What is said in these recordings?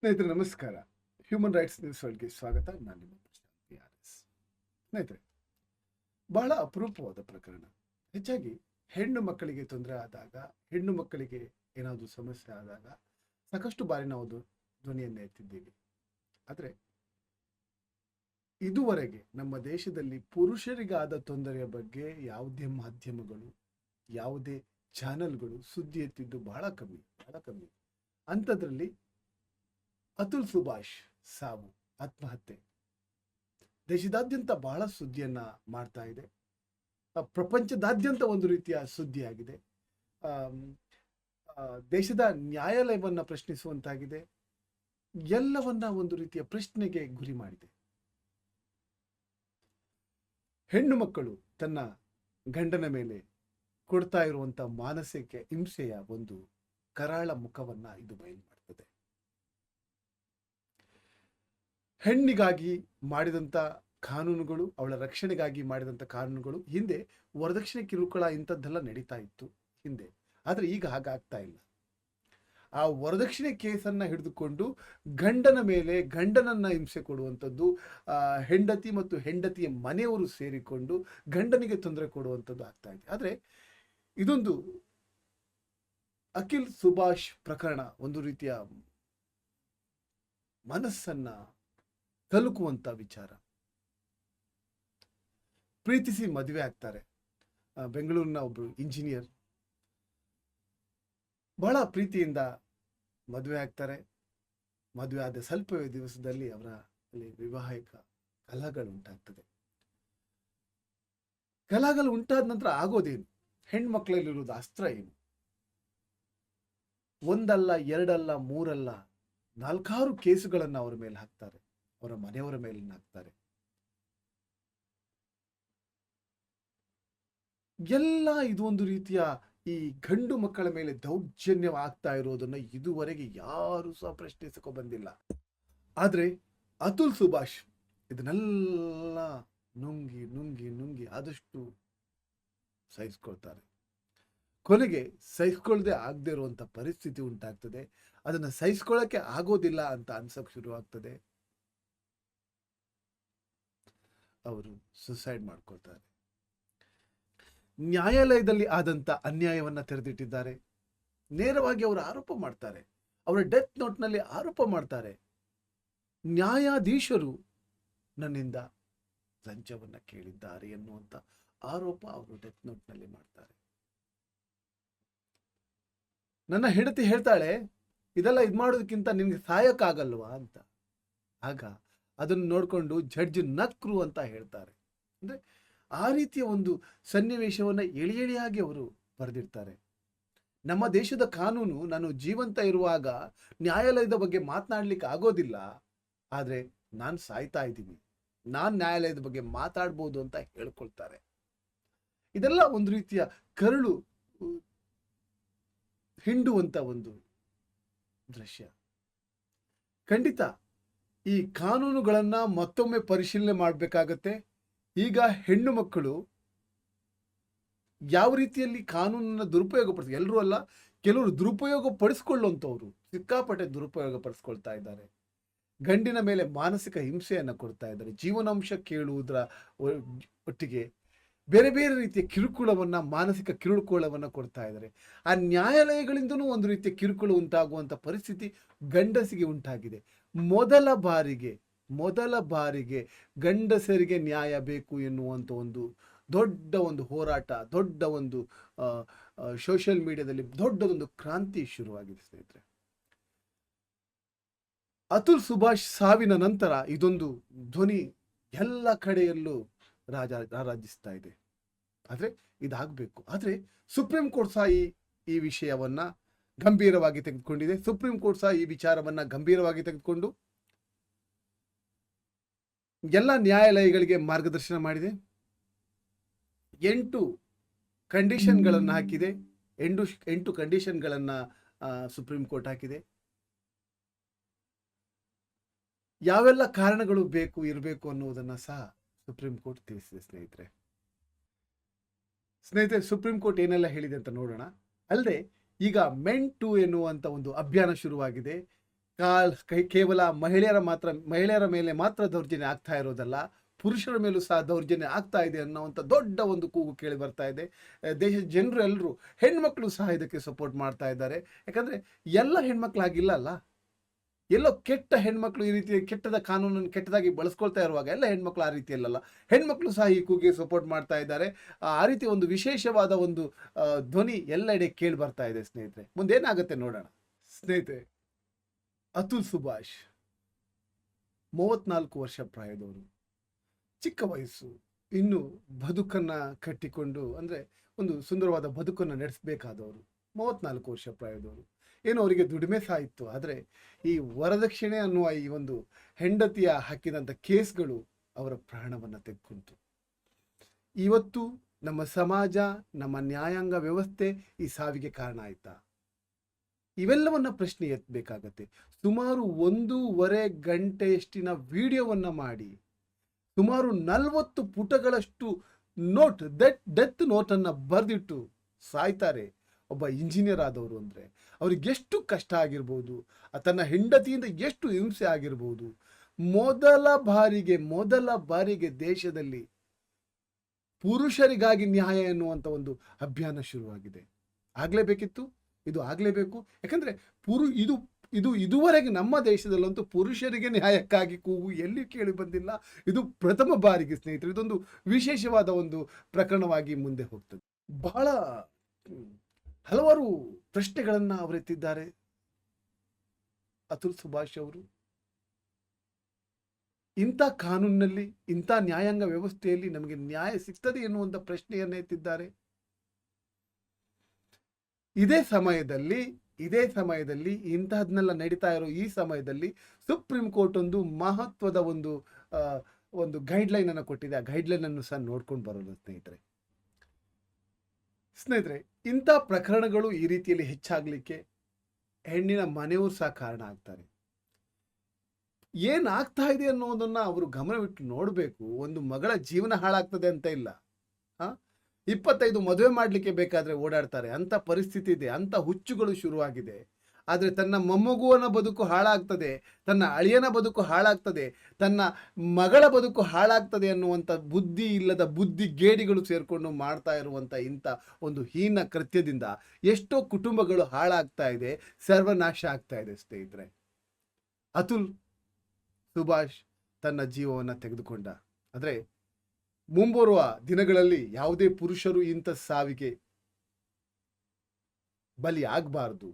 ಸ್ನೇಹಿತರೆ, ನಮಸ್ಕಾರ. Human rights news ವರ್ಲ್ಡ್ಗೆ ಸ್ವಾಗತ. ನಾನು ನಿಮ್ಮ ಆರ್ ಎಸ್. ಸ್ನೇಹಿತರೆ, ಬಹಳ ಅಪರೂಪವಾದ ಪ್ರಕರಣ. ಹೆಚ್ಚಾಗಿ ಹೆಣ್ಣು ಮಕ್ಕಳಿಗೆ ತೊಂದರೆ ಆದಾಗ, ಹೆಣ್ಣು ಮಕ್ಕಳಿಗೆ ಏನಾದರೂ ಸಮಸ್ಯೆ ಆದಾಗ ಸಾಕಷ್ಟು ಬಾರಿ ನಾವು ಧ್ವ- ಧ್ವನಿಯನ್ನು ಎತ್ತಿದ್ದೀವಿ. ಆದರೆ, ಇದುವರೆಗೆ ನಮ್ಮ ದೇಶದಲ್ಲಿ ಪುರುಷರಿಗಾದ ತೊಂದರೆಯ ಬಗ್ಗೆ ಯಾವುದೇ ಮಾಧ್ಯಮಗಳು, ಯಾವುದೇ ಚಾನೆಲ್ಗಳು ಸುದ್ದಿ ಎತ್ತಿದ್ದು ಬಹಳ ಕಮ್ಮಿ ಬಹಳ ಕಮ್ಮಿ. ಅಂಥದ್ರಲ್ಲಿ ಅತುಲ್ ಸುಭಾಷ್ ಸಾವು ಆತ್ಮಹತ್ಯೆ. ದೇಶದಾದ್ಯಂತ ಬಹಳ ಸುದ್ದಿಯನ್ನ ಮಾಡ್ತಾ ಇದೆ. ಪ್ರಪಂಚದಾದ್ಯಂತ ಒಂದು ರೀತಿಯ ಸುದ್ದಿಯಾಗಿದೆ. ದೇಶದ ನ್ಯಾಯಾಲಯವನ್ನ ಪ್ರಶ್ನಿಸುವಂತಾಗಿದೆ. ಎಲ್ಲವನ್ನ ಒಂದು ರೀತಿಯ ಪ್ರಶ್ನೆಗೆ ಗುರಿ ಮಾಡಿದೆ. ಹೆಣ್ಣು ಮಕ್ಕಳು ತನ್ನ ಗಂಡನ ಮೇಲೆ ಕೊಡ್ತಾ ಇರುವಂತ ಮಾನಸಿಕ ಹಿಂಸೆಯ ಒಂದು ಕರಾಳ ಮುಖವನ್ನ ಇದು ಬಯಲು ಮಾಡ್ತದೆ. ಹೆಣ್ಣಿಗಾಗಿ ಮಾಡಿದಂಥ ಕಾನೂನುಗಳು, ಅವಳ ರಕ್ಷಣೆಗಾಗಿ ಮಾಡಿದಂಥ ಕಾನೂನುಗಳು ಹಿಂದೆ ವರದಕ್ಷಿಣೆ ಕಿರುಕುಳ ಇಂಥದ್ದೆಲ್ಲ ನಡೀತಾ ಇತ್ತು ಹಿಂದೆ. ಆದರೆ ಈಗ ಹಾಗಾಗ್ತಾ ಇಲ್ಲ. ಆ ವರದಕ್ಷಿಣೆ ಕೇಸನ್ನ ಹಿಡಿದುಕೊಂಡು ಗಂಡನ ಮೇಲೆ ಗಂಡನನ್ನ ಹಿಂಸೆ ಕೊಡುವಂಥದ್ದು ಹೆಂಡತಿ ಮತ್ತು ಹೆಂಡತಿಯ ಮನೆಯವರು ಸೇರಿಕೊಂಡು ಗಂಡನಿಗೆ ತೊಂದರೆ ಕೊಡುವಂಥದ್ದು ಆಗ್ತಾ ಇದೆ. ಆದರೆ ಇದೊಂದು ಅಖಿಲ್ ಸುಭಾಷ್ ಪ್ರಕರಣ ಒಂದು ರೀತಿಯ ಮನಸ್ಸನ್ನ ತಲುಕುವಂತ ವಿಚಾರ. ಪ್ರೀತಿಸಿ ಮದುವೆ ಆಗ್ತಾರೆ. ಬೆಂಗಳೂರಿನ ಒಬ್ರು ಇಂಜಿನಿಯರ್ ಬಹಳ ಪ್ರೀತಿಯಿಂದ ಮದುವೆ ಆಗ್ತಾರೆ. ಮದುವೆ ಆದ ಸ್ವಲ್ಪವೇ ದಿವಸದಲ್ಲಿ ಅವರ ಅಲ್ಲಿ ವಿವಾಹಿಕ ಕಲಹಗಳು ಉಂಟಾಗ್ತದೆ. ಕಲಹಗಳು ಉಂಟಾದ ನಂತರ ಆಗೋದೇನು? ಹೆಣ್ಮಕ್ಳಲ್ಲಿರುವುದು ಅಸ್ತ್ರ ಏನು? ಒಂದಲ್ಲ, ಎರಡಲ್ಲ, ಮೂರಲ್ಲ, ನಾಲ್ಕಾರು ಕೇಸುಗಳನ್ನು ಅವರ ಮೇಲೆ ಹಾಕ್ತಾರೆ. ಅವರ ಮನೆಯವರ ಮೇಲೆ ನಾಗ್ತಾರೆ ಎಲ್ಲ ಇದು ಒಂದು ರೀತಿಯ ಈ ಗಂಡು ಮಕ್ಕಳ ಮೇಲೆ ದೌರ್ಜನ್ಯವಾಗ್ತಾ ಇರೋದನ್ನ ಇದುವರೆಗೆ ಯಾರು ಸಹ ಪ್ರಶ್ನಿಸಿಕೊ ಬಂದಿಲ್ಲ. ಆದ್ರೆ ಅತುಲ್ ಸುಭಾಷ್ ಇದನ್ನೆಲ್ಲ ನುಂಗಿ ನುಂಗಿ ನುಂಗಿ ಆದಷ್ಟು ಸಹಿಸ್ಕೊಳ್ತಾರೆ. ಕೊನೆಗೆ ಸಹಿಸ್ಕೊಳ್ದೆ ಆಗದೆ ಇರುವಂತ ಪರಿಸ್ಥಿತಿ ಉಂಟಾಗ್ತದೆ. ಅದನ್ನ ಸಹಿಸ್ಕೊಳ್ಳಕ್ಕೆ ಆಗೋದಿಲ್ಲ ಅಂತ ಅನ್ಸಕ್ ಶುರುವಾಗ್ತದೆ. ಅವರು ಸುಸೈಡ್ ಮಾಡ್ಕೊಳ್ತಾರೆ. ನ್ಯಾಯಾಲಯದಲ್ಲಿ ಆದಂತ ಅನ್ಯಾಯವನ್ನ ತೆರೆದಿಟ್ಟಿದ್ದಾರೆ. ನೇರವಾಗಿ ಅವರು ಆರೋಪ ಮಾಡ್ತಾರೆ. ಅವರ ಡೆತ್ ನೋಟ್ನಲ್ಲಿ ಆರೋಪ ಮಾಡ್ತಾರೆ. ನ್ಯಾಯಾಧೀಶರು ನನ್ನಿಂದ ಲಂಚವನ್ನ ಕೇಳಿದ್ದಾರೆ ಎನ್ನುವಂತ ಆರೋಪ ಅವರು ಡೆತ್ ನೋಟ್ನಲ್ಲಿ ಮಾಡ್ತಾರೆ. ನನ್ನ ಹೆಂಡತಿ ಹೇಳ್ತಾಳೆ, ಇದೆಲ್ಲ ಇದು ಮಾಡೋದಕ್ಕಿಂತ ನಿನ್ಗೆ ಸಾಯಕ್ಕಾಗಲ್ವಾ ಅಂತ. ಆಗ ಅದನ್ನು ನೋಡ್ಕೊಂಡು ಜಡ್ಜ್ ನಕ್ರು ಅಂತ ಹೇಳ್ತಾರೆ. ಅಂದ್ರೆ ಆ ರೀತಿಯ ಒಂದು ಸನ್ನಿವೇಶವನ್ನ ಎಳಿ ಎಳಿಯಾಗಿ ಅವರು ಬರೆದಿರ್ತಾರೆ ನಮ್ಮ ದೇಶದ ಕಾನೂನು ನಾನು ಜೀವಂತ ಇರುವಾಗ ನ್ಯಾಯಾಲಯದ ಬಗ್ಗೆ ಮಾತನಾಡಲಿಕ್ಕೆ ಆಗೋದಿಲ್ಲ. ಆದರೆ ನಾನು ಸಾಯ್ತಾ ಇದ್ದೀನಿ. ನಾನು ನ್ಯಾಯಾಲಯದ ಬಗ್ಗೆ ಮಾತಾಡ್ಬೋದು ಅಂತ ಹೇಳ್ಕೊಳ್ತಾರೆ. ಇದೆಲ್ಲ ಒಂದು ರೀತಿಯ ಕರುಳು, ಹಿಂಡುವಂತ ಒಂದು ದೃಶ್ಯ. ಖಂಡಿತ ಈ ಕಾನೂನುಗಳನ್ನು ಮತ್ತೊಮ್ಮೆ ಪರಿಶೀಲನೆ ಮಾಡಬೇಕಾಗತ್ತೆ. ಈಗ ಹೆಣ್ಣು ಮಕ್ಕಳು ಯಾವ ರೀತಿಯಲ್ಲಿ ಕಾನೂನನ್ನು ದುರುಪಯೋಗ ಎಲ್ಲರೂ ಅಲ್ಲ, ಕೆಲವರು ದುರುಪಯೋಗ ಪಡಿಸ್ಕೊಳ್ಳುವಂಥವ್ರು ಸಿಕ್ಕಾಪಟ್ಟೆ ದುರುಪಯೋಗ ಪಡಿಸ್ಕೊಳ್ತಾ ಇದ್ದಾರೆ. ಗಂಡಿನ ಮೇಲೆ ಮಾನಸಿಕ ಹಿಂಸೆಯನ್ನು ಕೊಡ್ತಾ ಇದ್ದಾರೆ. ಜೀವನಾಂಶ ಕೇಳುವುದರ ಒಟ್ಟಿಗೆ ಬೇರೆ ಬೇರೆ ರೀತಿಯ ಕಿರುಕುಳವನ್ನು, ಮಾನಸಿಕ ಕಿರುಕುಳವನ್ನು ಕೊಡ್ತಾ ಇದ್ದಾರೆ. ಆ ನ್ಯಾಯಾಲಯಗಳಿಂದನೂ ಒಂದು ರೀತಿಯ ಕಿರುಕುಳ ಉಂಟಾಗುವಂಥ ಪರಿಸ್ಥಿತಿ ಗಂಡಸಿಗೆ ಉಂಟಾಗಿದೆ. ಮೊದಲ ಬಾರಿಗೆ ಮೊದಲ ಬಾರಿಗೆ ಗಂಡಸರಿಗೆ ನ್ಯಾಯ ಬೇಕು ಎನ್ನುವಂಥ ಒಂದು ದೊಡ್ಡ ಒಂದು ಹೋರಾಟ, ದೊಡ್ಡ ಒಂದು ಸೋಷಿಯಲ್ ಮೀಡಿಯಾದಲ್ಲಿ ದೊಡ್ಡದೊಂದು ಕ್ರಾಂತಿ ಶುರುವಾಗಿದೆ ಸ್ನೇಹಿತರೆ. ಅತುಲ್ ಸುಭಾಷ್ ಸಾವಿನ ನಂತರ ಇದೊಂದು ಧ್ವನಿ ಎಲ್ಲ ಕಡೆಯಲ್ಲೂ ರಾಜ, ರಾರಾಜಿಸ್ತಾ ಇದೆ. ಆದ್ರೆ ಇದಾಗಬೇಕು. ಆದ್ರೆ ಸುಪ್ರೀಂ ಕೋರ್ಟ್ ಸಹ ಈ ಈ ವಿಷಯವನ್ನ ಗಂಭೀರವಾಗಿ ತೆಗೆದುಕೊಂಡಿದೆ. ಸುಪ್ರೀಂ ಕೋರ್ಟ್ ಸಹ ಈ ವಿಚಾರವನ್ನ ಗಂಭೀರವಾಗಿ ತೆಗೆದುಕೊಂಡು ಎಲ್ಲ ನ್ಯಾಯಾಲಯಗಳಿಗೆ ಮಾರ್ಗದರ್ಶನ ಮಾಡಿದೆ. ಎಂಟು ಕಂಡೀಷನ್ಗಳನ್ನು ಹಾಕಿದೆ. ಎಂಟು ಎಂಟು ಕಂಡೀಷನ್ಗಳನ್ನು ಸುಪ್ರೀಂ ಕೋರ್ಟ್ ಹಾಕಿದೆ. ಯಾವೆಲ್ಲ ಕಾರಣಗಳು ಬೇಕು, ಇರಬೇಕು ಅನ್ನುವುದನ್ನು ಸಹ ಸುಪ್ರೀಂ ಕೋರ್ಟ್ ತಿಳಿಸಿದೆ ಸ್ನೇಹಿತರೆ. ಸ್ನೇಹಿತರೆ ಸುಪ್ರೀಂ ಕೋರ್ಟ್ ಏನೆಲ್ಲ ಹೇಳಿದೆ ಅಂತ ನೋಡೋಣ. ಅಲ್ಲದೆ ಈಗ ಮೆನ್ ಟು ಎನ್ನುವಂತ ಒಂದು ಅಭಿಯಾನ ಶುರುವಾಗಿದೆ. ಕೇವಲ ಮಹಿಳೆಯರ ಮಾತ್ರ, ಮಹಿಳೆಯರ ಮೇಲೆ ಮಾತ್ರ ದೌರ್ಜನ್ಯ ಆಗ್ತಾ ಇರೋದಲ್ಲ, ಪುರುಷರ ಮೇಲೂ ಸಹ ದೌರ್ಜನ್ಯ ಆಗ್ತಾ ಇದೆ ಅನ್ನೋವಂಥ ದೊಡ್ಡ ಒಂದು ಕೂಗು ಕೇಳಿ ಬರ್ತಾ ಇದೆ. ದೇಶದ ಜನರು ಎಲ್ಲರೂ ಹೆಣ್ಮಕ್ಳು ಸಹ ಇದಕ್ಕೆ ಸಪೋರ್ಟ್ ಮಾಡ್ತಾ ಇದ್ದಾರೆ. ಯಾಕಂದ್ರೆ ಎಲ್ಲ ಹೆಣ್ಮಕ್ಳು ಆಗಿಲ್ಲ ಅಲ್ಲ? ಎಲ್ಲೋ ಕೆಟ್ಟ ಹೆಣ್ಮಕ್ಳು ಈ ರೀತಿ ಕೆಟ್ಟದ ಕಾನೂನನ್ನು ಕೆಟ್ಟದಾಗಿ ಬಳಸ್ಕೊಳ್ತಾ ಇರುವಾಗ ಎಲ್ಲ ಹೆಣ್ಮಕ್ಳು ಆ ರೀತಿಯಲ್ಲ ಹೆಣ್ಮಕ್ಳು ಸಹ ಈ ಕೂಗಿಗೆ ಸಪೋರ್ಟ್ ಮಾಡ್ತಾ ಇದ್ದಾರೆ. ಆ ರೀತಿ ಒಂದು ವಿಶೇಷವಾದ ಒಂದು ಧ್ವನಿ ಎಲ್ಲೆಡೆ ಕೇಳಿ ಬರ್ತಾ ಇದೆ ಸ್ನೇಹಿತರೆ. ಮುಂದೇನಾಗುತ್ತೆ ನೋಡೋಣ. ಸ್ನೇಹಿತರೆ, ಅತುಲ್ ಸುಭಾಷ್, ಮೂವತ್ನಾಲ್ಕು ವರ್ಷ ಪ್ರಾಯದವರು ಚಿಕ್ಕ ವಯಸ್ಸು. ಇನ್ನು ಬದುಕನ್ನ ಕಟ್ಟಿಕೊಂಡು ಅಂದ್ರೆ ಒಂದು ಸುಂದರವಾದ ಬದುಕನ್ನು ನಡೆಸಬೇಕಾದವರು ಮೂವತ್ನಾಲ್ಕು ವರ್ಷ ಪ್ರಾಯದವರು ಏನು ಅವರಿಗೆ ದುಡಿಮೆ ಸಹ ಆದರೆ ಈ ವರದಕ್ಷಿಣೆ ಅನ್ನುವ ಈ ಒಂದು ಹೆಂಡತಿಯ ಹಾಕಿದಂಥ ಕೇಸ್ಗಳು ಅವರ ಪ್ರಾಣವನ್ನು ತೆಗೆದುಕೊಂತು. ಇವತ್ತು ನಮ್ಮ ಸಮಾಜ, ನಮ್ಮ ನ್ಯಾಯಾಂಗ ವ್ಯವಸ್ಥೆ ಈ ಸಾವಿಗೆ ಕಾರಣ ಆಯ್ತಾ? ಇವೆಲ್ಲವನ್ನ ಪ್ರಶ್ನೆ ಎತ್ತಬೇಕಾಗತ್ತೆ ಸುಮಾರು ಒಂದೂವರೆ ಗಂಟೆಯಷ್ಟಿನ ವಿಡಿಯೋವನ್ನ ಮಾಡಿ, ಸುಮಾರು ನಲವತ್ತು ಪುಟಗಳಷ್ಟು ನೋಟ್, ದಟ್, ಡೆತ್ ನೋಟನ್ನು ಬರೆದಿಟ್ಟು ಸಾಯ್ತಾರೆ. ಒಬ್ಬ ಇಂಜಿನಿಯರ್ ಆದವರು ಅಂದರೆ ಅವ್ರಿಗೆ ಎಷ್ಟು ಕಷ್ಟ ಆಗಿರ್ಬೋದು ತನ್ನ ಹೆಂಡತಿಯಿಂದ ಎಷ್ಟು ಹಿಂಸೆ ಆಗಿರ್ಬೋದು, ಮೊದಲ ಬಾರಿಗೆ ಮೊದಲ ಬಾರಿಗೆ ದೇಶದಲ್ಲಿ ಪುರುಷರಿಗಾಗಿ ನ್ಯಾಯ ಎನ್ನುವಂಥ ಒಂದು ಅಭಿಯಾನ ಶುರುವಾಗಿದೆ. ಆಗಲೇಬೇಕಿತ್ತು? ಇದು ಆಗಲೇಬೇಕು. ಯಾಕಂದರೆ ಪುರು, ಇದು ಇದು ಇದುವರೆಗೆ ನಮ್ಮ ದೇಶದಲ್ಲಂತೂ ಪುರುಷರಿಗೆ ನ್ಯಾಯಕ್ಕಾಗಿ ಕೂಗು ಎಲ್ಲಿ ಕೇಳಿ ಬಂದಿಲ್ಲ. ಇದು ಪ್ರಥಮ ಬಾರಿಗೆ ಸ್ನೇಹಿತರು, ಇದೊಂದು ವಿಶೇಷವಾದ ಒಂದು ಪ್ರಕರಣವಾಗಿ ಮುಂದೆ ಹೋಗ್ತದೆ. ಬಹಳ ಹಲವಾರು ಪ್ರಶ್ನೆಗಳನ್ನು ಅವರೆತ್ತಿದ್ದಾರೆ ಅತುಲ್ ಸುಭಾಷ್ ಅವರು. ಇಂಥ ಕಾನೂನಿನಲ್ಲಿ, ಇಂಥ ನ್ಯಾಯಾಂಗ ವ್ಯವಸ್ಥೆಯಲ್ಲಿ ನಮಗೆ ನ್ಯಾಯ ಸಿಗ್ತದೆ ಎನ್ನುವಂಥ ಪ್ರಶ್ನೆಯನ್ನು ಎತ್ತಿದ್ದಾರೆ. ಇದೇ ಸಮಯದಲ್ಲಿ ಇದೇ ಸಮಯದಲ್ಲಿ, ಇಂತಹದ್ನೆಲ್ಲ ನಡೀತಾ ಇರೋ ಈ ಸಮಯದಲ್ಲಿ ಸುಪ್ರೀಂ ಕೋರ್ಟ್ ಒಂದು ಮಹತ್ವದ ಒಂದು ಒಂದು ಗೈಡ್ಲೈನ್ ಅನ್ನು ಕೊಟ್ಟಿದೆ. ಆ ಗೈಡ್ಲೈನ್ ಅನ್ನು ಸಹ ನೋಡ್ಕೊಂಡು ಬರೋದು ಸ್ನೇಹಿತರೆ. ಸ್ನೇಹಿತರೆ, ಇಂಥ ಪ್ರಕರಣಗಳು ಈ ರೀತಿಯಲ್ಲಿ ಹೆಚ್ಚಾಗಲಿಕ್ಕೆ ಹೆಣ್ಣಿನ ಮನೆಯವರು ಸಹ ಕಾರಣ ಆಗ್ತಾರೆ. ಏನಾಗ್ತಾ ಇದೆ ಅನ್ನೋದನ್ನ ಅವರು ಗಮನವಿಟ್ಟು ನೋಡಬೇಕು. ಒಂದು ಮಗಳ ಜೀವನ ಹಾಳಾಗ್ತದೆ ಅಂತ ಇಲ್ಲ. ಇಪ್ಪತ್ತೈದು ಮದುವೆ ಮಾಡಲಿಕ್ಕೆ ಬೇಕಾದ್ರೆ ಓಡಾಡ್ತಾರೆ. ಅಂತ ಪರಿಸ್ಥಿತಿ ಇದೆ. ಅಂತ ಹುಚ್ಚುಗಳು ಶುರುವಾಗಿದೆ. ಆದರೆ ತನ್ನ ಮೊಮ್ಮಗುವನ ಬದುಕು ಹಾಳಾಗ್ತದೆ, ತನ್ನ ಅಳಿಯನ ಬದುಕು ಹಾಳಾಗ್ತದೆ, ತನ್ನ ಮಗಳ ಬದುಕು ಹಾಳಾಗ್ತದೆ ಅನ್ನುವಂಥ ಬುದ್ಧಿ ಇಲ್ಲದ ಬುದ್ಧಿ ಗೇಡಿಗಳು ಸೇರಿಕೊಂಡು ಮಾಡ್ತಾ ಇರುವಂಥ ಇಂಥ ಒಂದು ಹೀನ ಕೃತ್ಯದಿಂದ ಎಷ್ಟೋ ಕುಟುಂಬಗಳು ಹಾಳಾಗ್ತಾ ಇದೆ, ಸರ್ವನಾಶ ಆಗ್ತಾ ಇದೆ ಸ್ನೇಹಿತರೆ. ಅತುಲ್, ಸುಭಾಷ್ ತನ್ನ ಜೀವವನ್ನು ತೆಗೆದುಕೊಂಡ. ಆದರೆ ಮುಂಬರುವ ದಿನಗಳಲ್ಲಿ ಯಾವುದೇ ಪುರುಷರು ಇಂಥ ಸಾವಿಗೆ ಬಲಿ ಆಗಬಾರ್ದು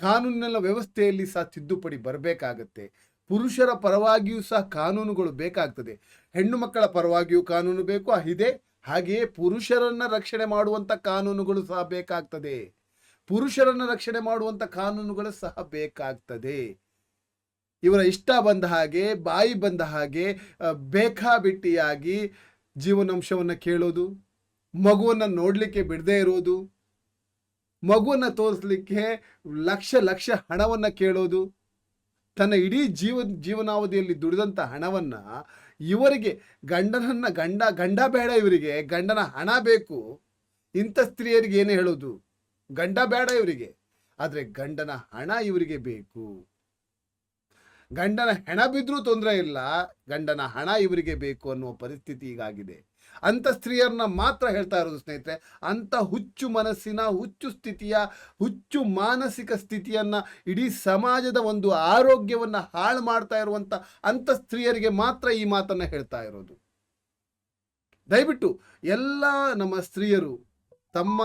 ಕಾನೂನಿನ ವ್ಯವಸ್ಥೆಯಲ್ಲಿ ಸಹ ತಿದ್ದುಪಡಿ ಬರಬೇಕಾಗತ್ತೆ. ಪುರುಷರ ಪರವಾಗಿಯೂ ಸಹ ಕಾನೂನುಗಳು ಬೇಕಾಗ್ತದೆ. ಹೆಣ್ಣು ಮಕ್ಕಳ ಪರವಾಗಿಯೂ ಕಾನೂನು ಬೇಕು. ಇದೆ ಹಾಗೆಯೇ ಪುರುಷರನ್ನ ರಕ್ಷಣೆ ಮಾಡುವಂತ ಕಾನೂನುಗಳು ಸಹ ಬೇಕಾಗ್ತದೆ. ಪುರುಷರನ್ನ ರಕ್ಷಣೆ ಮಾಡುವಂತ ಕಾನೂನುಗಳು ಸಹ ಬೇಕಾಗ್ತದೆ. ಇವರ ಇಷ್ಟ ಬಂದ ಹಾಗೆ, ಬಾಯಿ ಬಂದ ಹಾಗೆ ಬೇಕಾಬಿಟ್ಟಿಯಾಗಿ ಜೀವನಾಂಶವನ್ನು ಕೇಳೋದು, ಮಗುವನ್ನು ನೋಡಲಿಕ್ಕೆ ಬಿಡದೇ ಇರೋದು ಮಗುವನ್ನು ತೋರಿಸ್ಲಿಕ್ಕೆ ಲಕ್ಷ ಲಕ್ಷ ಹಣವನ್ನು ಕೇಳೋದು, ತನ್ನ ಇಡೀ ಜೀವ, ಜೀವನಾವಧಿಯಲ್ಲಿ ದುಡಿದಂಥ ಹಣವನ್ನ ಇವರಿಗೆ ಗಂಡನನ್ನ ಗಂಡ ಗಂಡ ಬೇಡ ಇವರಿಗೆ, ಗಂಡನ ಹಣ ಬೇಕು. ಇಂಥ ಸ್ತ್ರೀಯರಿಗೆ ಏನು ಹೇಳೋದು? ಗಂಡ ಬೇಡ ಇವರಿಗೆ. ಆದರೆ ಗಂಡನ ಹಣ ಇವರಿಗೆ ಬೇಕು. ಗಂಡನ ಹೆಣ ಬಿದ್ದರೂ ತೊಂದರೆ ಇಲ್ಲ, ಗಂಡನ ಹಣ ಇವರಿಗೆ ಬೇಕು ಅನ್ನುವ ಪರಿಸ್ಥಿತಿ ಈಗಾಗಿದೆ. ಅಂತ ಸ್ತ್ರೀಯರನ್ನ ಮಾತ್ರ ಹೇಳ್ತಾ ಇರೋದು ಸ್ನೇಹಿತರೆ, ಅಂಥ ಹುಚ್ಚು ಮನಸ್ಸಿನ, ಹುಚ್ಚು ಸ್ಥಿತಿಯ, ಹುಚ್ಚು ಮಾನಸಿಕ ಸ್ಥಿತಿಯನ್ನ ಇಡೀ ಸಮಾಜದ ಒಂದು ಆರೋಗ್ಯವನ್ನು ಹಾಳು ಮಾಡ್ತಾ ಇರುವಂಥ ಅಂಥ ಸ್ತ್ರೀಯರಿಗೆ ಮಾತ್ರ ಈ ಮಾತನ್ನು ಹೇಳ್ತಾ ಇರೋದು. ದಯವಿಟ್ಟು ಎಲ್ಲ ನಮ್ಮ ಸ್ತ್ರೀಯರು ತಮ್ಮ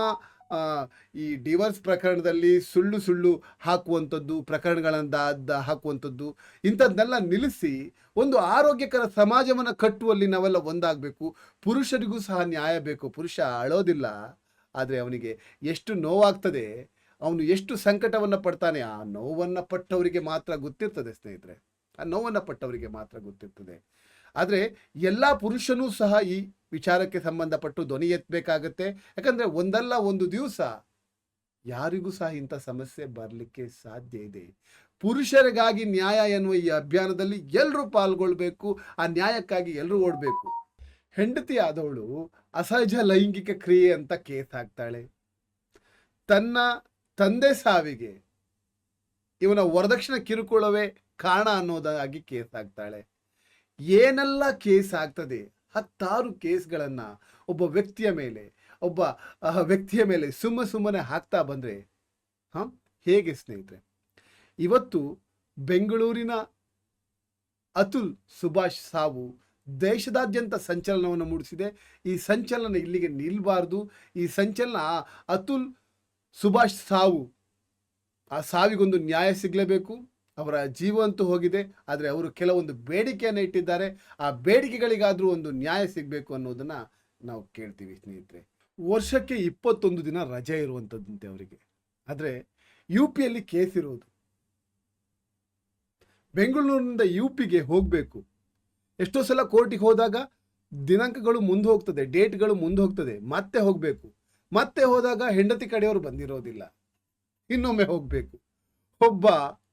ಈ ಡಿವೋರ್ಸ್ ಪ್ರಕರಣದಲ್ಲಿ ಸುಳ್ಳು ಸುಳ್ಳು ಹಾಕುವಂಥದ್ದು, ಪ್ರಕರಣಗಳನ್ನ ಹಾಕುವಂಥದ್ದು, ಇಂಥದ್ದನ್ನೆಲ್ಲ ನಿಲ್ಲಿಸಿ ಒಂದು ಆರೋಗ್ಯಕರ ಸಮಾಜವನ್ನು ಕಟ್ಟುವಲ್ಲಿ ನಾವೆಲ್ಲ ಒಂದಾಗಬೇಕು. ಪುರುಷರಿಗೂ ಸಹ ನ್ಯಾಯ ಬೇಕು. ಪುರುಷ ಅಳೋದಿಲ್ಲ. ಆದರೆ ಅವನಿಗೆ ಎಷ್ಟು ನೋವಾಗ್ತದೆ, ಅವನು ಎಷ್ಟು ಸಂಕಟವನ್ನು ಪಡ್ತಾನೆ, ಆ ನೋವನ್ನು ಪಟ್ಟವರಿಗೆ ಮಾತ್ರ ಗೊತ್ತಿರ್ತದೆ ಸ್ನೇಹಿತರೆ. ಆ ನೋವನ್ನು ಪಟ್ಟವರಿಗೆ ಮಾತ್ರ ಗೊತ್ತಿರ್ತದೆ. ಆದರೆ ಎಲ್ಲ ಪುರುಷನೂ ಸಹ ಈ ವಿಚಾರಕ್ಕೆ ಸಂಬಂಧಪಟ್ಟು ಧ್ವನಿ ಎತ್ತಬೇಕಾಗತ್ತೆ. ಯಾಕಂದರೆ ಒಂದಲ್ಲ ಒಂದು ದಿವಸ ಯಾರಿಗೂ ಸಹ ಇಂಥ ಸಮಸ್ಯೆ ಬರಲಿಕ್ಕೆ ಸಾಧ್ಯ ಇದೆ. ಪುರುಷರಿಗಾಗಿ ನ್ಯಾಯ ಎನ್ನುವ ಈ ಅಭಿಯಾನದಲ್ಲಿ ಎಲ್ಲರೂ ಪಾಲ್ಗೊಳ್ಬೇಕು, ಆ ನ್ಯಾಯಕ್ಕಾಗಿ ಎಲ್ಲರೂ ಓಡಬೇಕು. ಹೆಂಡತಿ ಆದವಳು ಅಸಹಜ ಲೈಂಗಿಕ ಕ್ರಿಯೆ ಅಂತ ಕೇಸ್ ಹಾಕ್ತಾಳೆ. ತನ್ನ ತಂದೆ ಸಾವಿಗೆ ಇವನ ವರದಕ್ಷಿಣೆ ಕಿರುಕುಳವೇ ಕಾರಣ ಅನ್ನೋದಾಗಿ ಕೇಸ್ ಆಗ್ತಾಳೆ ಏನೆಲ್ಲ ಕೇಸ್ ಆಗ್ತದೆ? ಹತ್ತಾರು ಕೇಸ್ಗಳನ್ನು ಒಬ್ಬ ವ್ಯಕ್ತಿಯ ಮೇಲೆ, ಒಬ್ಬ ವ್ಯಕ್ತಿಯ ಮೇಲೆ ಸುಮ್ಮ ಸುಮ್ಮನೆ ಹಾಕ್ತಾ ಬಂದರೆ, ಹಾಂ, ಹೇಗೆ ಸ್ನೇಹಿತರೆ? ಇವತ್ತು ಬೆಂಗಳೂರಿನ ಅತುಲ್ ಸುಭಾಷ್ ಸಾವು ದೇಶದಾದ್ಯಂತ ಸಂಚಲನವನ್ನು ಮೂಡಿಸಿದೆ. ಈ ಸಂಚಲನ ಇಲ್ಲಿಗೆ ನಿಲ್ಲಬಾರ್ದು ಈ ಸಂಚಲನ ಅತುಲ್ ಸುಭಾಷ್ ಸಾವು, ಆ ಸಾವಿಗೊಂದು ನ್ಯಾಯ ಸಿಗಲೇಬೇಕು. ಅವರ ಜೀವ ಅಂತೂ ಹೋಗಿದೆ, ಆದರೆ ಅವರು ಕೆಲವೊಂದು ಬೇಡಿಕೆಯನ್ನು ಇಟ್ಟಿದ್ದಾರೆ. ಆ ಬೇಡಿಕೆಗಳಿಗಾದರೂ ಒಂದು ನ್ಯಾಯ ಸಿಗಬೇಕು ಅನ್ನೋದನ್ನು ನಾವು ಕೇಳ್ತೀವಿ ಸ್ನೇಹಿತರೆ. ವರ್ಷಕ್ಕೆ ಇಪ್ಪತ್ತೊಂದು ದಿನ ರಜೆ ಇರುವಂಥದ್ದಂತೆ ಅವರಿಗೆ. ಆದರೆ ಯು ಪಿಯಲ್ಲಿ ಕೇಸ್ ಇರೋದು. ಬೆಂಗಳೂರಿನಿಂದ ಯು ಪಿಗೆ ಹೋಗಬೇಕು. ಎಷ್ಟೋ ಸಲ ಕೋರ್ಟಿಗೆ ಹೋದಾಗ ದಿನಾಂಕಗಳು ಮುಂದೆ ಹೋಗ್ತದೆ, ಡೇಟ್ಗಳು ಮುಂದೆ ಹೋಗ್ತದೆ, ಮತ್ತೆ ಹೋಗಬೇಕು. ಮತ್ತೆ ಹೋದಾಗ ಹೆಂಡತಿ ಕಡೆಯವರು ಬಂದಿರೋದಿಲ್ಲ. ಇನ್ನೊಮ್ಮೆ ಹೋಗಬೇಕು. ಒಬ್ಬ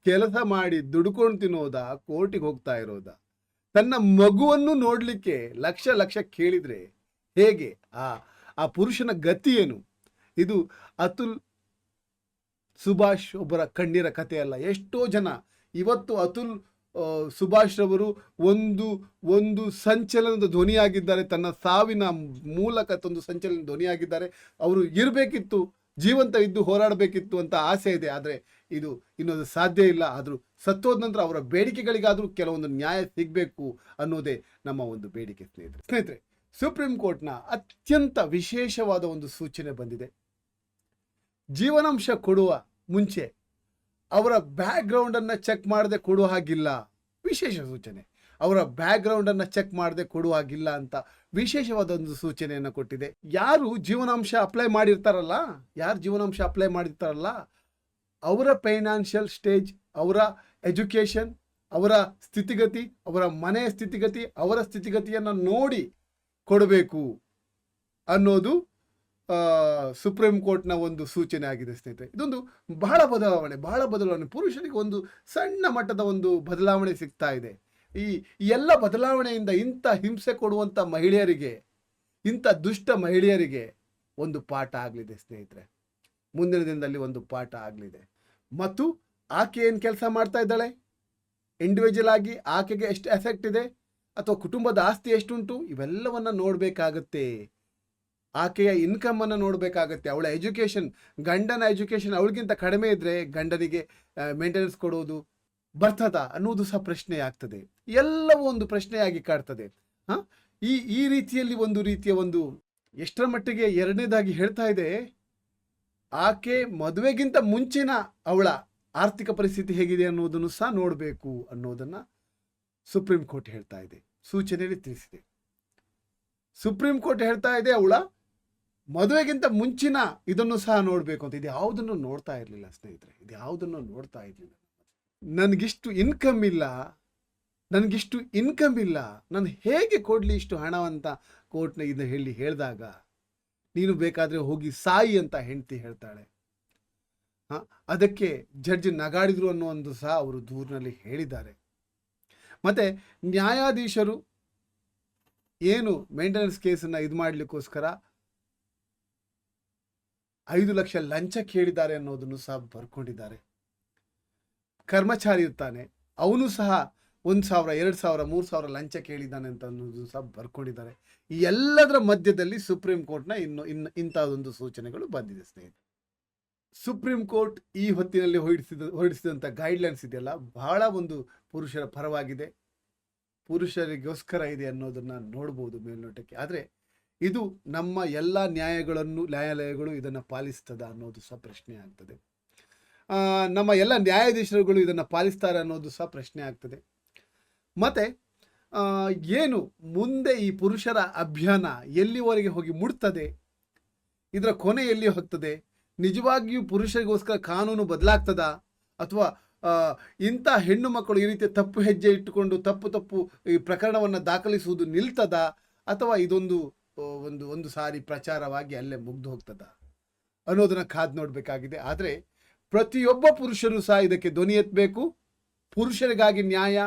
ಕೆಲಸ ಮಾಡಿ ದುಡ್ಕೊಂಡು ತಿನ್ನೋದ, ಕೋರ್ಟಿಗೆ ಹೋಗ್ತಾ ಇರೋದ? ತನ್ನ ಮಗುವನ್ನು ನೋಡಲಿಕ್ಕೆ ಲಕ್ಷ ಲಕ್ಷ ಕೇಳಿದರೆ ಹೇಗೆ? ಆ ಆ ಪುರುಷನ ಗತಿ ಏನು? ಇದು ಅತುಲ್ ಸುಭಾಷ್ ಒಬ್ಬರ ಕಣ್ಣೀರ ಕಥೆ ಅಲ್ಲ. ಎಷ್ಟೋ ಜನ ಇವತ್ತು ಅತುಲ್ ಸುಭಾಷ್ ರವರು ಒಂದು ಒಂದು ಸಂಚಲನದ ಧ್ವನಿಯಾಗಿದ್ದಾರೆ. ತನ್ನ ಸಾವಿನ ಮೂಲಕ ತಂದು ಸಂಚಲನ ಧ್ವನಿಯಾಗಿದ್ದಾರೆ. ಅವರು ಇರಬೇಕಿತ್ತು. ಜೀವಂತ ಇದ್ದು ಹೋರಾಡಬೇಕಿತ್ತು ಅಂತ ಆಸೆ ಇದೆ. ಆದರೆ ಇದು ಇನ್ನೊಂದು ಸಾಧ್ಯ ಇಲ್ಲ. ಆದರೂ ಸತ್ತೋದ ನಂತರ ಅವರ ಬೇಡಿಕೆಗಳಿಗಾದರೂ ಕೆಲವೊಂದು ನ್ಯಾಯ ಸಿಗಬೇಕು ಅನ್ನೋದೇ ನಮ್ಮ ಒಂದು ಬೇಡಿಕೆ ಸ್ನೇಹಿತರೆ. ಸ್ನೇಹಿತರೆ, ಸುಪ್ರೀಂ ಕೋರ್ಟ್ನ ಅತ್ಯಂತ ವಿಶೇಷವಾದ ಒಂದು ಸೂಚನೆ ಬಂದಿದೆ. ಜೀವನಾಂಶ ಕೊಡುವ ಮುಂಚೆ ಅವರ ಬ್ಯಾಕ್ಗ್ರೌಂಡ್ ಗ್ರೌಂಡನ್ನು ಚೆಕ್ ಮಾಡದೆ ಕೊಡುವ ಹಾಗಿಲ್ಲ. ವಿಶೇಷ ಸೂಚನೆ. ಅವರ ಬ್ಯಾಕ್ಗ್ರೌಂಡ್ ಅನ್ನ ಚೆಕ್ ಮಾಡದೆ ಕೊಡುವಾಗಿಲ್ಲ ಅಂತ ವಿಶೇಷವಾದ ಒಂದು ಸೂಚನೆಯನ್ನು ಕೊಟ್ಟಿದೆ. ಯಾರು ಜೀವನಾಂಶ ಅಪ್ಲೈ ಮಾಡಿರ್ತಾರಲ್ಲ, ಯಾರು ಜೀವನಾಂಶ ಅಪ್ಲೈ ಮಾಡಿರ್ತಾರಲ್ಲ, ಅವರ ಫೈನಾನ್ಷಿಯಲ್ ಸ್ಟೇಜ್ ಅವರ ಎಜುಕೇಷನ್ ಅವರ ಸ್ಥಿತಿಗತಿ, ಅವರ ಮನೆಯ ಸ್ಥಿತಿಗತಿ, ಅವರ ಸ್ಥಿತಿಗತಿಯನ್ನು ನೋಡಿ ಕೊಡಬೇಕು ಅನ್ನೋದು ಸುಪ್ರೀಂ ಕೋರ್ಟ್ನ ಒಂದು ಸೂಚನೆ ಆಗಿದೆ ಸ್ನೇಹಿತರೆ. ಇದೊಂದು ಬಹಳ ಬದಲಾವಣೆ ಬಹಳ ಬದಲಾವಣೆ. ಪುರುಷರಿಗೆ ಒಂದು ಸಣ್ಣ ಮಟ್ಟದ ಒಂದು ಬದಲಾವಣೆ ಸಿಗ್ತಾ ಇದೆ. ಈ ಎಲ್ಲ ಬದಲಾವಣೆಯಿಂದ ಇಂಥ ಹಿಂಸೆ ಕೊಡುವಂಥ ಮಹಿಳೆಯರಿಗೆ, ಇಂಥ ದುಷ್ಟ ಮಹಿಳೆಯರಿಗೆ ಒಂದು ಪಾಠ ಆಗಲಿದೆ ಸ್ನೇಹಿತರೆ. ಮುಂದಿನ ದಿನದಲ್ಲಿ ಒಂದು ಪಾಠ ಆಗಲಿದೆ. ಮತ್ತು ಆಕೆ ಏನು ಕೆಲಸ ಮಾಡ್ತಾ ಇದ್ದಾಳೆ? ಇಂಡಿವಿಜುವಲ್ ಆಗಿ ಆಕೆಗೆ ಎಷ್ಟು ಎಫೆಕ್ಟ್ ಇದೆ? ಅಥವಾ ಕುಟುಂಬದ ಆಸ್ತಿ ಎಷ್ಟುಂಟು? ಇವೆಲ್ಲವನ್ನು ನೋಡಬೇಕಾಗತ್ತೆ. ಆಕೆಯ ಇನ್ಕಮನ್ನು ನೋಡಬೇಕಾಗತ್ತೆ. ಅವಳ ಎಜುಕೇಷನ್ ಗಂಡನ ಎಜುಕೇಷನ್ ಅವಳಿಗಿಂತ ಕಡಿಮೆ ಇದ್ದರೆ ಗಂಡನಿಗೆ ಮೇಂಟೆನೆನ್ಸ್ ಕೊಡೋದು ಬರ್ತದ ಅನ್ನುವುದು ಸಹ ಪ್ರಶ್ನೆ ಆಗ್ತದೆ ಎಲ್ಲವೂ ಒಂದು ಪ್ರಶ್ನೆಯಾಗಿ ಕಾಡ್ತದೆ. ಹ? ಈ ಈ ರೀತಿಯಲ್ಲಿ ಒಂದು ರೀತಿಯ ಒಂದು ಎಷ್ಟರ ಮಟ್ಟಿಗೆ ಎರಡನೇದಾಗಿ ಹೇಳ್ತಾ ಇದೆ, ಆಕೆ ಮದುವೆಗಿಂತ ಮುಂಚಿನ ಅವಳ ಆರ್ಥಿಕ ಪರಿಸ್ಥಿತಿ ಹೇಗಿದೆ ಅನ್ನೋದನ್ನು ಸಹ ನೋಡಬೇಕು ಅನ್ನೋದನ್ನು ಸುಪ್ರೀಂ ಕೋರ್ಟ್ ಹೇಳ್ತಾ ಇದೆ. ಸೂಚನೆಯಲ್ಲಿ ತಿಳಿಸಿದೆ. ಸುಪ್ರೀಂ ಕೋರ್ಟ್ ಹೇಳ್ತಾ ಇದೆ ಅವಳ ಮದುವೆಗಿಂತ ಮುಂಚಿನ ಇದನ್ನು ಸಹ ನೋಡಬೇಕು ಅಂತ. ಇದು ಯಾವುದನ್ನು ನೋಡ್ತಾ ಇರಲಿಲ್ಲ ಸ್ನೇಹಿತರೆ. ಇದು ಯಾವುದನ್ನು ನೋಡ್ತಾ ಇರಲಿಲ್ಲ. ನನಗಿಷ್ಟು ಇನ್ಕಮ್ ಇಲ್ಲ, ನನಗಿಷ್ಟು ಇನ್ಕಮ್ ಇಲ್ಲ, ನಾನು ಹೇಗೆ ಕೊಡಲಿ ಇಷ್ಟು ಹಣ ಅಂತ ಕೋರ್ಟ್ನ ಇದನ್ನ ಹೇಳಿ ಹೇಳಿದಾಗ, ನೀನು ಬೇಕಾದರೆ ಹೋಗಿ ಸಾಯಿ ಅಂತ ಹೆಂಡತಿ ಹೇಳ್ತಾಳೆ. ಅದಕ್ಕೆ ಜಡ್ಜ್ ನಗಾಡಿದ್ರು ಅನ್ನೋ ಒಂದು ಸಹ ಅವರು ದೂರಿನಲ್ಲಿ ಹೇಳಿದ್ದಾರೆ. ಮತ್ತೆ ನ್ಯಾಯಾಧೀಶರು ಏನು ಮೇಂಟೆನೆನ್ಸ್ ಕೇಸನ್ನು ಇದು ಮಾಡಲಿಕ್ಕೋಸ್ಕರ ಐದು ಲಕ್ಷ ಲಂಚ ಕೇಳಿದ್ದಾರೆ ಅನ್ನೋದನ್ನು ಸಹ ಬರ್ಕೊಂಡಿದ್ದಾರೆ. ಕರ್ಮಚಾರಿ ಇರ್ತಾನೆ ಅವನು ಸಹ ಒಂದು ಸಾವಿರ, ಎರಡು ಸಾವಿರ, ಮೂರು ಸಾವಿರ ಲಂಚ ಕೇಳಿದ್ದಾನೆ ಅಂತ ಅನ್ನೋದು ಸಹ ಬರ್ಕೊಂಡಿದ್ದಾರೆ. ಈ ಎಲ್ಲದರ ಮಧ್ಯದಲ್ಲಿ ಸುಪ್ರೀಂ ಕೋರ್ಟ್ನ ಇನ್ನು ಇನ್ನು ಇಂಥದ್ದೊಂದು ಸೂಚನೆಗಳು ಬಂದಿದೆ ಸ್ನೇಹಿತರೆ. ಸುಪ್ರೀಂ ಕೋರ್ಟ್ ಈ ಹೊತ್ತಿನಲ್ಲಿ ಹೊರಡಿಸಿದ ಹೊರಡಿಸಿದಂಥ ಗೈಡ್ಲೈನ್ಸ್ ಇದೆಯಲ್ಲ, ಬಹಳ ಒಂದು ಪುರುಷರ ಪರವಾಗಿದೆ. ಪುರುಷರಿಗೋಸ್ಕರ ಇದೆ ಅನ್ನೋದನ್ನು ನೋಡ್ಬೋದು ಮೇಲ್ನೋಟಕ್ಕೆ. ಆದರೆ ಇದು ನಮ್ಮ ಎಲ್ಲ ನ್ಯಾಯಗಳನ್ನು, ನ್ಯಾಯಾಲಯಗಳು ಇದನ್ನು ಪಾಲಿಸ್ತದ ಅನ್ನೋದು ಸಹ ಪ್ರಶ್ನೆ ಆಗ್ತದೆ. ನಮ್ಮ ಎಲ್ಲ ನ್ಯಾಯಾಧೀಶರುಗಳು ಇದನ್ನು ಪಾಲಿಸ್ತಾರೆ ಅನ್ನೋದು ಸಹ ಪ್ರಶ್ನೆ ಆಗ್ತದೆ. ಮತ್ತೆ ಏನು ಮುಂದೆ ಈ ಪುರುಷರ ಅಭಿಯಾನ ಎಲ್ಲಿವರೆಗೆ ಹೋಗಿ ಮುಟ್ತದೆ? ಇದರ ಕೊನೆ ಎಲ್ಲಿ ಹೋಗ್ತದೆ? ನಿಜವಾಗಿಯೂ ಪುರುಷರಿಗೋಸ್ಕರ ಕಾನೂನು ಬದಲಾಗ್ತದ? ಅಥವಾ ಇಂಥ ಹೆಣ್ಣು ಮಕ್ಕಳು ಈ ರೀತಿ ತಪ್ಪು ಹೆಜ್ಜೆ ಇಟ್ಟುಕೊಂಡು ತಪ್ಪು ತಪ್ಪು ಈ ಪ್ರಕರಣವನ್ನು ದಾಖಲಿಸುವುದು ನಿಲ್ತದ? ಅಥವಾ ಇದೊಂದು ಒಂದು ಒಂದು ಸಾರಿ ಪ್ರಚಾರವಾಗಿ ಅಲ್ಲೇ ಮುಗ್ದು ಹೋಗ್ತದ? ಅನ್ನೋದನ್ನ ಕಾದು ನೋಡಬೇಕಾಗಿದೆ. ಆದರೆ ಪ್ರತಿಯೊಬ್ಬ ಪುರುಷರು ಸಹ ಇದಕ್ಕೆ ಧ್ವನಿ ಎತ್ತಬೇಕು. ಪುರುಷರಿಗಾಗಿ ನ್ಯಾಯ,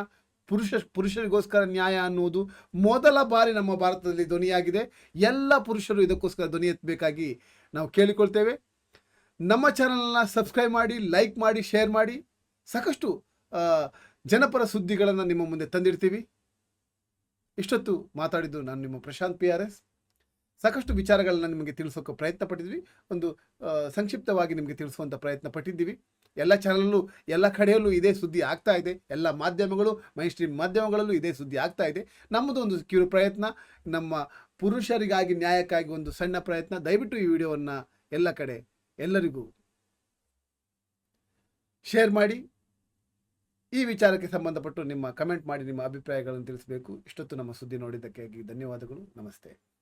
ಪುರುಷ, ಪುರುಷರಿಗೋಸ್ಕರ ನ್ಯಾಯ ಅನ್ನುವುದು ಮೊದಲ ಬಾರಿ ನಮ್ಮ ಭಾರತದಲ್ಲಿ ಧ್ವನಿಯಾಗಿದೆ. ಎಲ್ಲ ಪುರುಷರು ಇದಕ್ಕೋಸ್ಕರ ಧ್ವನಿ ಎತ್ತಬೇಕಾಗಿ ನಾವು ಕೇಳಿಕೊಳ್ತೇವೆ. ನಮ್ಮ ಚಾನಲ್ನ ಸಬ್ಸ್ಕ್ರೈಬ್ ಮಾಡಿ, ಲೈಕ್ ಮಾಡಿ, ಶೇರ್ ಮಾಡಿ. ಸಾಕಷ್ಟು ಜನಪರ ಸುದ್ದಿಗಳನ್ನು ನಿಮ್ಮ ಮುಂದೆ ತಂದಿಡ್ತೀವಿ. ಇಷ್ಟೊತ್ತು ಮಾತಾಡಿದ್ದು ನಾನು ನಿಮ್ಮ ಪ್ರಶಾಂತ್ ಪಿ ಆರ್ ಎಸ್. ಸಾಕಷ್ಟು ವಿಚಾರಗಳನ್ನು ನಿಮಗೆ ತಿಳಿಸೋಕೆ ಪ್ರಯತ್ನ ಪಟ್ಟಿದ್ವಿ. ಒಂದು ಸಂಕ್ಷಿಪ್ತವಾಗಿ ನಿಮಗೆ ತಿಳಿಸುವಂಥ ಪ್ರಯತ್ನ ಪಟ್ಟಿದ್ದೀವಿ. ಎಲ್ಲ ಚಾನಲಲ್ಲೂ, ಎಲ್ಲ ಕಡೆಯಲ್ಲೂ ಇದೇ ಸುದ್ದಿ ಆಗ್ತಾ ಇದೆ. ಎಲ್ಲ ಮಾಧ್ಯಮಗಳು ಮೈ ಸ್ಟ್ರೀಮ್ ಮಾಧ್ಯಮಗಳಲ್ಲೂ ಇದೇ ಸುದ್ದಿ ಆಗ್ತಾ ಇದೆ. ನಮ್ಮದು ಒಂದು ಕಿರು ಪ್ರಯತ್ನ, ನಮ್ಮ ಪುರುಷರಿಗಾಗಿ ನ್ಯಾಯಕ್ಕಾಗಿ ಒಂದು ಸಣ್ಣ ಪ್ರಯತ್ನ. ದಯವಿಟ್ಟು ಈ ವಿಡಿಯೋವನ್ನು ಎಲ್ಲ ಕಡೆ ಎಲ್ಲರಿಗೂ ಶೇರ್ ಮಾಡಿ. ಈ ವಿಚಾರಕ್ಕೆ ಸಂಬಂಧಪಟ್ಟು ನಿಮ್ಮ ಕಮೆಂಟ್ ಮಾಡಿ, ನಿಮ್ಮ ಅಭಿಪ್ರಾಯಗಳನ್ನು ತಿಳಿಸಬೇಕು. ಇಷ್ಟೊತ್ತು ನಮ್ಮ ಸುದ್ದಿ ನೋಡಿದ್ದಕ್ಕಾಗಿ ಧನ್ಯವಾದಗಳು. ನಮಸ್ತೆ.